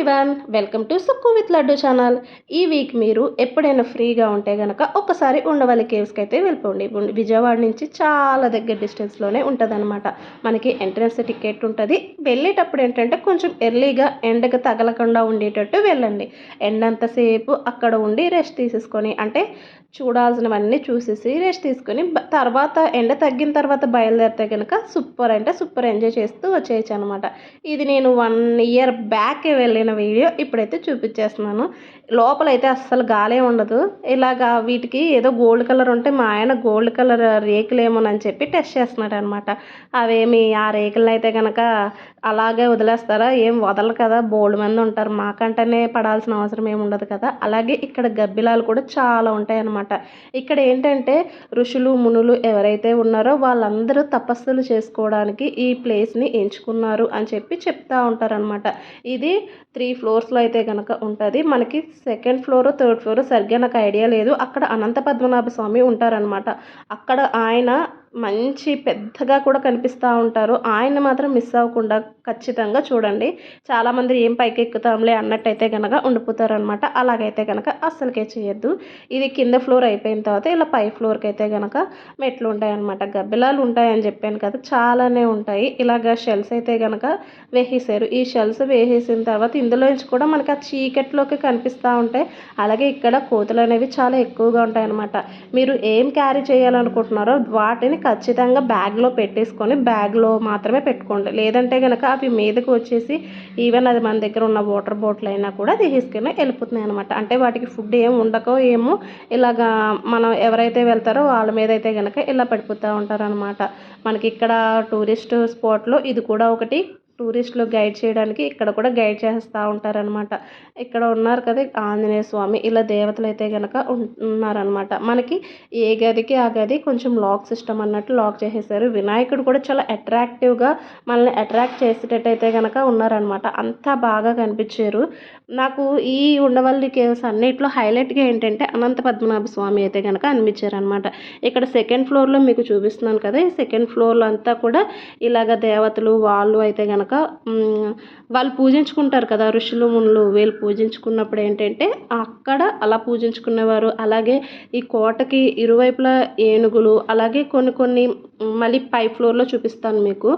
Everyone welcome to Sukku with Laddu channel ఈ week మీరు ఎప్పుడైనా ఫ్రీగా ఉంటే కనుక ఒకసారి ఉండవల్లి కేవ్స్కి అయితే వెళ్ళిపోండి. విజయవాడ నుంచి చాలా దగ్గర డిస్టెన్స్లోనే ఉంటుందన్నమాట. మనకి ఎంట్రన్స్ టికెట్ ఉంటుంది. వెళ్ళేటప్పుడు ఏంటంటే కొంచెం ఎర్లీగా ఎండకు తగలకుండా ఉండేటట్టు వెళ్ళండి. ఎండంతసేపు అక్కడ ఉండి రెస్ట్ తీసేసుకొని అంటే చూడాల్సినవన్నీ చూసేసి రెస్ట్ తీసుకొని తర్వాత ఎండ తగ్గిన తర్వాత బయలుదేరితే కనుక సూపర్ అంటే సూపర్ ఎంజాయ్ చేస్తూ వచ్చేయచ్చు అనమాట ఇది నేను వన్ ఇయర్ బ్యాక్ వెళ్ళిన వీడియో ఇప్పుడైతే చూపించేస్తున్నాను లోపలైతే అస్సలు గాలే ఉండదు. ఇలాగా వీటికి ఏదో గోల్డ్ కలర్ ఉంటే మా ఆయన గోల్డ్ కలర్ రేకులేమోనని చెప్పి టెస్ట్ చేస్తున్నాడు అనమాట అవేమి ఆ రేకులను అయితే కనుక అలాగే వదిలేస్తారా? ఏం వదలరు కదా బోల్డ్ మంది ఉంటారు. మాకంటేనే పడాల్సిన అవసరం ఏమి ఉండదు కదా. అలాగే ఇక్కడ గబ్బిలాలు కూడా చాలా ఉంటాయి అనమాట ఇక్కడ ఏంటంటే ఋషులు మునులు ఎవరైతే ఉన్నారో వాళ్ళందరూ తపస్సులు చేసుకోవడానికి ఈ ప్లేస్ని ఎంచుకున్నారు అని చెప్పి చెప్తా ఉంటారనమాట ఇది త్రీ ఫ్లోర్స్లో అయితే కనుక ఉంటుంది. మనకి సెకండ్ ఫ్లోర్ థర్డ్ ఫ్లోర్ సరిగ్గా నాకు ఐడియా లేదు. అక్కడ అనంత పద్మనాభ స్వామి ఉంటారనమాట అక్కడ ఆయన మంచి పెద్దగా కూడా కనిపిస్తూ ఉంటారు. ఆయన మాత్రం మిస్ అవ్వకుండా ఖచ్చితంగా చూడండి. చాలామంది ఏం పైకి ఎక్కుతాంలే అన్నట్టయితే కనుక ఉండిపోతారనమాట అలాగైతే కనుక అస్సలకే చేయొద్దు. ఇది కింద ఫ్లోర్ అయిపోయిన తర్వాత ఇలా పై ఫ్లోర్కి అయితే కనుక మెట్లు ఉంటాయన్నమాట. గబ్బిలాలు ఉంటాయని చెప్పాను కదా చాలానే ఉంటాయి. ఇలాగ షెల్స్ అయితే కనుక వేసేసారు ఈ షెల్స్ వేసేసిన తర్వాత ఇందులో నుంచి కూడా మనకి ఆ చీకట్లోకి కనిపిస్తూ ఉంటాయి అలాగే ఇక్కడ కోతులు అనేవి చాలా ఎక్కువగా ఉంటాయి అన్నమాట మీరు ఏం క్యారీ చేయాలనుకుంటున్నారో వాటిని ఖచ్చితంగా బ్యాగ్లో పెట్టేసుకొని బ్యాగ్లో మాత్రమే పెట్టుకోండి. లేదంటే కనుక అవి మీదకి వచ్చేసి ఈవెన్ అది మన దగ్గర ఉన్న వాటర్ బాటిల్ అయినా కూడా తీసుకుని వెళ్ళిపోతున్నాయి అనమాట అంటే వాటికి ఫుడ్ ఏం ఉండకో ఏమో ఇలాగా మనం ఎవరైతే వెళ్తారో వాళ్ళ మీద అయితే కనుక ఇలా పడిపోతూ ఉంటారనమాట మనకి ఇక్కడ టూరిస్ట్ స్పాట్లో ఇది కూడా ఒకటి. టూరిస్టులు గైడ్ చేయడానికి ఇక్కడ కూడా గైడ్ చేస్తూ ఉంటారనమాట ఇక్కడ ఉన్నారు కదా ఆంజనేయ స్వామి ఇలా దేవతలు అయితే కనుక ఉన్నారనమాట మనకి ఏ గదికి ఆ గది కొంచెం లాక్ సిస్టమ్ అన్నట్టు లాక్ చేసేసారు. వినాయకుడు కూడా చాలా అట్రాక్టివ్గా మనల్ని అట్రాక్ట్ చేసేటట్టయితే కనుక ఉన్నారనమాట అంతా బాగా కనిపించారు. నాకు ఈ ఉండవల్లి కేవ్స్ అన్నిట్లో హైలైట్గా ఏంటంటే అనంత పద్మనాభ స్వామి అయితే కనుక అనిపించారనమాట ఇక్కడ సెకండ్ ఫ్లోర్లో మీకు చూపిస్తున్నాను కదా ఈ సెకండ్ ఫ్లోర్లో అంతా కూడా ఇలాగ దేవతలు వాళ్ళు అయితే కనుక కనుక వాళ్ళు పూజించుకుంటారు కదా ఋషులు మునులు వీళ్ళు పూజించుకున్నప్పుడు ఏంటంటే అక్కడ అలా పూజించుకునేవారు. అలాగే ఈ కోటకి ఇరువైపులా ఏనుగులు అలాగే కొన్ని కొన్ని మళ్ళీ పై ఫ్లోర్లో చూపిస్తాను మీకు.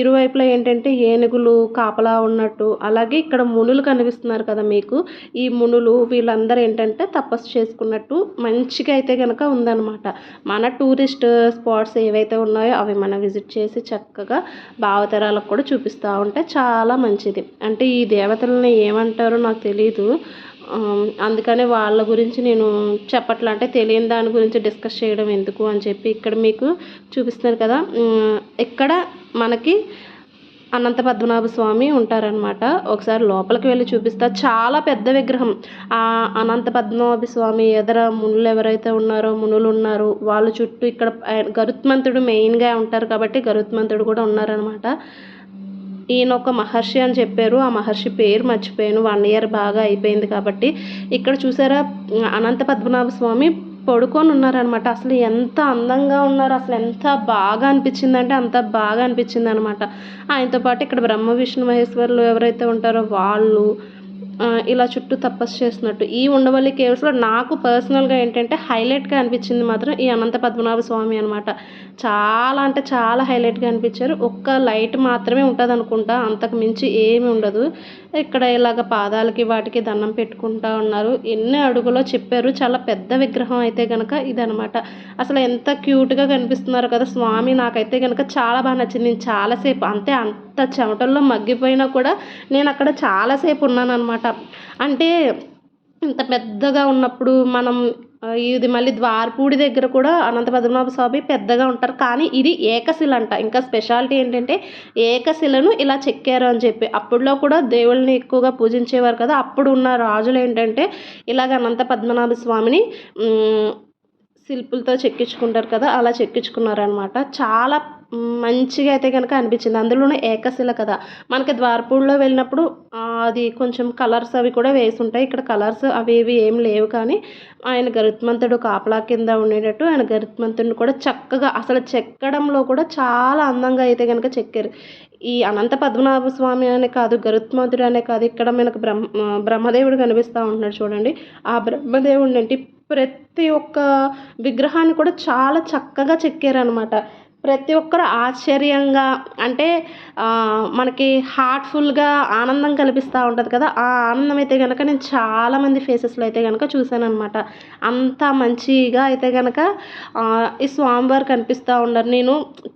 ఇరువైపులా ఏంటంటే ఏనుగులు కాపలా ఉన్నట్టు అలాగే ఇక్కడ మునులు కనిపిస్తున్నారు కదా మీకు. ఈ మునులు వీళ్ళందరూ ఏంటంటే తపస్సు చేసుకున్నట్టు మంచిగా అయితే కనుక ఉందన్నమాట. మన టూరిస్ట్ స్పాట్స్ ఏవైతే ఉన్నాయో అవి మనం విజిట్ చేసి చక్కగా భావతరాలకు కూడా చూపిస్తూ ఉంటే చాలా మంచిది. అంటే ఈ దేవతలని ఏమంటారో నాకు తెలియదు అందుకనే వాళ్ళ గురించి నేను చెప్పట్లా. అంటే తెలియని దాని గురించి డిస్కస్ చేయడం ఎందుకు అని చెప్పి ఇక్కడ మీకు చూపిస్తున్నారు కదా. ఇక్కడ మనకి అనంత పద్మనాభ స్వామి ఉంటారనమాట ఒకసారి లోపలికి వెళ్ళి చూపిస్తా. చాలా పెద్ద విగ్రహం. ఆ అనంత పద్మనాభ స్వామి ఎదర మునులు ఎవరైతే ఉన్నారో మునులు ఉన్నారు వాళ్ళ చుట్టూ ఇక్కడ గరుత్మంతుడు మెయిన్గా ఉంటారు కాబట్టి గరుత్మంతుడు కూడా ఉన్నారనమాట ఈయన ఒక మహర్షి అని చెప్పారు. ఆ మహర్షి పేరు మర్చిపోయాను. వన్ ఇయర్ బాగా అయిపోయింది కాబట్టి. ఇక్కడ చూసారా? అనంత పద్మనాభ స్వామి పడుకొని ఉన్నారనమాట అసలు ఎంత అందంగా ఉన్నారు. అసలు ఎంత బాగా అనిపించింది అంటే అంత బాగా అనిపించింది అనమాట ఆయనతో పాటు ఇక్కడ బ్రహ్మ విష్ణు మహేశ్వరులు ఎవరైతే ఉంటారో వాళ్ళు ఇలా చుట్టూ తపస్సు చేస్తున్నట్టు. ఈ ఉండవల్లి కేవ్స్లో నాకు పర్సనల్గా ఏంటంటే హైలైట్గా అనిపించింది మాత్రం ఈ అనంత పద్మనాభ స్వామి అనమాట చాలా అంటే చాలా హైలైట్గా అనిపించారు. ఒక్క లైట్ మాత్రమే ఉంటుంది అనుకుంటా అంతకు మించి ఏమి ఉండదు. ఇక్కడ ఇలాగ పాదాలకి వాటికి దండం పెట్టుకుంటా ఉన్నారు. ఎన్ని అడుగులో చెప్పారు. చాలా పెద్ద విగ్రహం అయితే కనుక ఇదనమాట. అసలు ఎంత క్యూట్గా కనిపిస్తున్నారు కదా స్వామి. నాకైతే కనుక చాలా బాగా నచ్చింది. నేను చాలాసేపు అంతే అంత చెమటల్లో మగ్గిపోయినా కూడా నేను అక్కడ చాలాసేపు ఉన్నాను అనమాట అంటే ఇంత పెద్దగా ఉన్నప్పుడు మనం ఇది మళ్ళీ ద్వారపూడి దగ్గర కూడా అనంత పద్మనాభ స్వామి పెద్దగా ఉంటారు. కానీ ఇది ఏకశిల అంట ఇంకా స్పెషాలిటీ ఏంటంటే ఏకశిలను ఇలా చెక్కారు అని చెప్పి. అప్పుడులో కూడా దేవుళ్ళని ఎక్కువగా పూజించేవారు కదా. అప్పుడు ఉన్న రాజులు ఏంటంటే ఇలాగ అనంత పద్మనాభ స్వామిని శిల్పులతో చెక్కించుకుంటారు కదా. అలా చెక్కించుకున్నారనమాట చాలా మంచిగా అయితే కనుక అనిపించింది. అందులోనే ఏకశిల కదా మనకి ద్వారపూడిలో వెళ్ళినప్పుడు అది కొంచెం కలర్స్ అవి కూడా వేసి ఉంటాయి ఇక్కడ కలర్స్ అవి ఇవి ఏం లేవు కానీ ఆయన గరుత్మంతుడు కాపలా కింద ఉండేటట్టు ఆయన గరుత్మంతుడిని కూడా చక్కగా అసలు చెక్కడంలో కూడా చాలా అందంగా అయితే కనుక చెక్కారు. ఈ అనంత పద్మనాభ స్వామి అనే కాదు గరుత్మంతుడు అనే కాదు ఇక్కడ మనకు బ్రహ్మ బ్రహ్మదేవుడు కనిపిస్తూ ఉంటున్నాడు చూడండి. ఆ బ్రహ్మదేవుడిని అంటే ప్రతి ఒక్క విగ్రహాన్ని కూడా చాలా చక్కగా చెక్కారనమాట ప్రతి ఒక్కరు ఆశ్చర్యంగా అంటే మనకి హార్ట్ఫుల్గా ఆనందం కల్పిస్తూ ఉంటుంది కదా ఆ ఆనందం అయితే కనుక నేను చాలామంది ఫేసెస్లో అయితే కనుక చూశాను అనమాట అంత మంచిగా అయితే కనుక ఈ స్వామివారు కనిపిస్తూ ఉన్నారు. నేను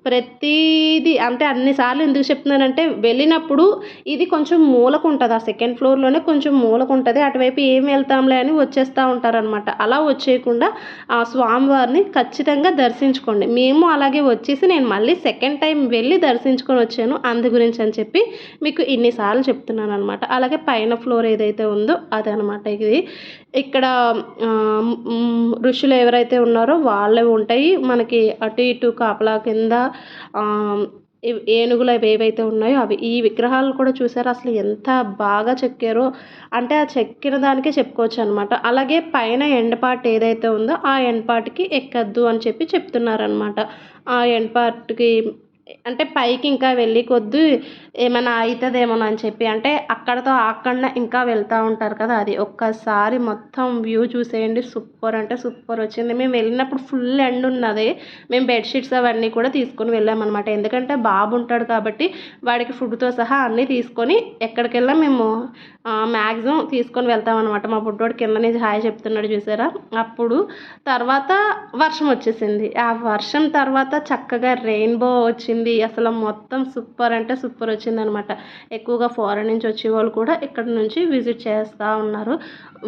ప్రతిదీ అంటే అన్నిసార్లు ఎందుకు చెప్తున్నానంటే వెళ్ళినప్పుడు ఇది కొంచెం మూలకు ఉంటుంది ఆ సెకండ్ ఫ్లోర్లోనే కొంచెం మూలకు ఉంటుంది అటువైపు ఏం వెళ్తాంలే అని వచ్చేస్తూ ఉంటారనమాట అలా వచ్చేయకుండా ఆ స్వామివారిని ఖచ్చితంగా దర్శించుకోండి. మేము అలాగే వచ్చి చెప్పేసి నేను మళ్ళీ సెకండ్ టైం వెళ్ళి దర్శించుకొని వచ్చాను అందు గురించి అని చెప్పి మీకు ఇన్నిసార్లు చెప్తున్నాను అనమాట అలాగే పైన ఫ్లోర్ ఏదైతే ఉందో అదనమాట ఇది. ఇక్కడ ఋషులు ఎవరైతే ఉన్నారో వాళ్ళే ఉంటాయి. మనకి అటు ఇటు కాపలా కింద ఏనుగులు అవి ఏవైతే ఉన్నాయో అవి ఈ విగ్రహాలు కూడా చూసారు? అసలు ఎంత బాగా చెక్కారో. అంటే ఆ చెక్కిన దానికే చెప్పుకోవచ్చు అనమాట అలాగే పైన ఎండపాటు ఏదైతే ఉందో ఆ ఎండపాటుకి ఎక్కద్దు అని చెప్పి చెప్తున్నారనమాట. ఆ ఎండపాటుకి అంటే పైకి ఇంకా వెళ్ళి కొద్ది ఏమైనా అవుతుందేమో అని చెప్పి అంటే అక్కడతో అక్కడ ఇంకా వెళ్తూ ఉంటారు కదా అది. ఒక్కసారి మొత్తం వ్యూ చూసేయండి. సూపర్ అంటే సూపర్ వచ్చింది. మేము వెళ్ళినప్పుడు ఫుల్ ఎండ్ ఉన్నది. మేము బెడ్షీట్స్ అవన్నీ కూడా తీసుకొని వెళ్ళామన్నమాట. ఎందుకంటే బాబు ఉంటాడు కాబట్టి వాడికి ఫుడ్తో సహా అన్నీ తీసుకొని ఎక్కడికి వెళ్ళా మేము మ్యాక్సిమం తీసుకొని వెళ్తామన్నమాట. మా బుడ్డోడు కింద నుంచి హాయ్ చెప్తున్నాడు చూసారా? అప్పుడు తర్వాత వర్షం వచ్చేసింది. ఆ వర్షం తర్వాత చక్కగా రెయిన్బో వచ్చింది. అసలు మొత్తం సూపర్ అంటే సూపర్ వచ్చింది అనమాట ఎక్కువగా ఫారెన్ నుంచి వచ్చే వాళ్ళు కూడా ఇక్కడ నుంచి విజిట్ చేస్తూ ఉన్నారు.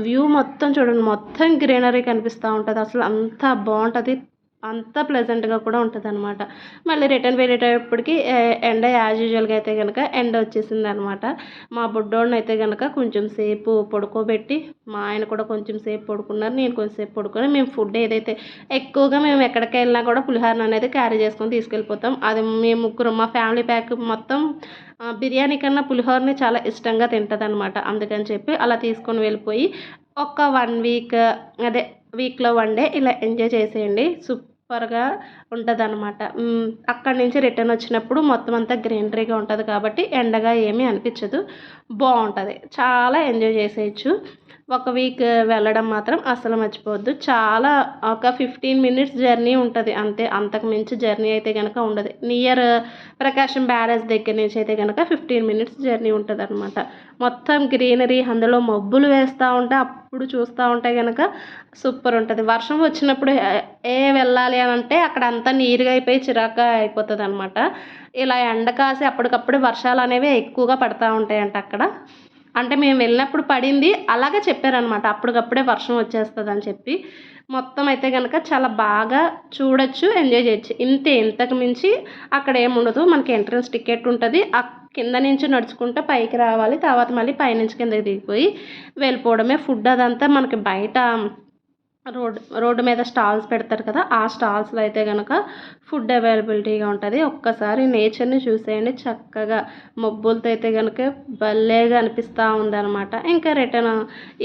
వ్యూ మొత్తం చూడండి. మొత్తం గ్రీనరీ కనిపిస్తూ ఉంటుంది. అసలు అంత బాగుంటుంది. అంత ప్లెజెంట్గా కూడా ఉంటుంది అనమాట మళ్ళీ రిటర్న్ వెళ్ళేటప్పటికి ఎండ యాజ్ యూజువల్గా అయితే కనుక ఎండ వచ్చేసింది అనమాట మా బుడ్డోడిని అయితే కనుక కొంచెం సేపు పడుకోబెట్టి మా ఆయన కూడా కొంచెం సేపు పడుకున్నారు నేను కొంచెం సేపు మేము ఫుడ్ ఏదైతే ఎక్కువగా మేము ఎక్కడికి వెళ్ళినా కూడా పులిహోర అనేది క్యారీ చేసుకొని తీసుకెళ్ళిపోతాం. అది మేము ముగ్గురు మా ఫ్యామిలీ ప్యాక్ మొత్తం బిర్యానీ కన్నా పులిహోరని చాలా ఇష్టంగా తింటుంది అనమాట అందుకని చెప్పి అలా తీసుకొని వెళ్ళిపోయి ఒక వన్ వీక్ అదే వీక్లో వన్ డే ఇలా ఎంజాయ్ చేసేయండి. సూపర్గా ఉంటుంది అనమాట అక్కడి నుంచి రిటర్న్ వచ్చినప్పుడు మొత్తం అంతా గ్రీనరీగా ఉంటుంది కాబట్టి ఎండగా ఏమీ అనిపించదు. బాగుంటుంది చాలా ఎంజాయ్ చేసేయచ్చు. ఒక వీక్ వెళ్ళడం మాత్రం అస్సలు మర్చిపోవద్దు. చాలా ఒక ఫిఫ్టీన్ మినిట్స్ జర్నీ ఉంటుంది. అంతే అంతకు మించి జర్నీ అయితే కనుక ఉండదు. నియర్ ప్రకాశం బ్యారేజ్ దగ్గర నుంచి అయితే కనుక ఫిఫ్టీన్ మినిట్స్ జర్నీ ఉంటుంది అనమాట మొత్తం గ్రీనరీ అందులో మబ్బులు వేస్తూ ఉంటే అప్పుడు చూస్తూ ఉంటే కనుక సూపర్ ఉంటుంది. వర్షం వచ్చినప్పుడు ఏ వెళ్ళాలి అని అంటే అక్కడ అంతా నీరుగా అయిపోయి చిరాక అయిపోతుంది అనమాట ఇలా ఎండ కాసి అప్పటికప్పుడు వర్షాలు అనేవి ఎక్కువగా పడుతూ ఉంటాయంట అక్కడ. అంటే మేము వెళ్ళినప్పుడు పడింది. అలాగే చెప్పారనమాట అప్పటికప్పుడే వర్షం వచ్చేస్తుంది అని చెప్పి. మొత్తం అయితే కనుక చాలా బాగా చూడొచ్చు ఎంజాయ్ చేయొచ్చు. ఇంతే ఇంతకు మించి అక్కడ ఏముండదు. మనకి ఎంట్రన్స్ టికెట్ ఉంటుంది. ఆ కింద నుంచి నడుచుకుంటూ పైకి రావాలి. తర్వాత మళ్ళీ పైనుంచి కిందకి దిగిపోయి వెళ్ళిపోవడమే ఫుడ్ అదంతా. మనకి బయట రోడ్ రోడ్డు మీద స్టాల్స్ పెడతారు కదా ఆ స్టాల్స్లో అయితే కనుక ఫుడ్ అవైలబిలిటీగా ఉంటుంది. ఒక్కసారి నేచర్ని చూసేయండి. చక్కగా మబ్బులతో అయితే కనుక భలేగా అనిపిస్తూ ఉందన్నమాట. ఇంకా రిటర్న్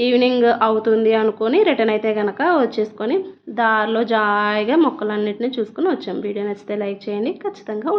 ఈవినింగ్ అవుతుంది అనుకొని రిటర్న్ అయితే కనుక వచ్చేసుకొని దారిలో జాయిగా మొక్కలన్నింటినీ చూసుకొని వచ్చాం. వీడియో నచ్చితే లైక్ చేయండి. ఖచ్చితంగా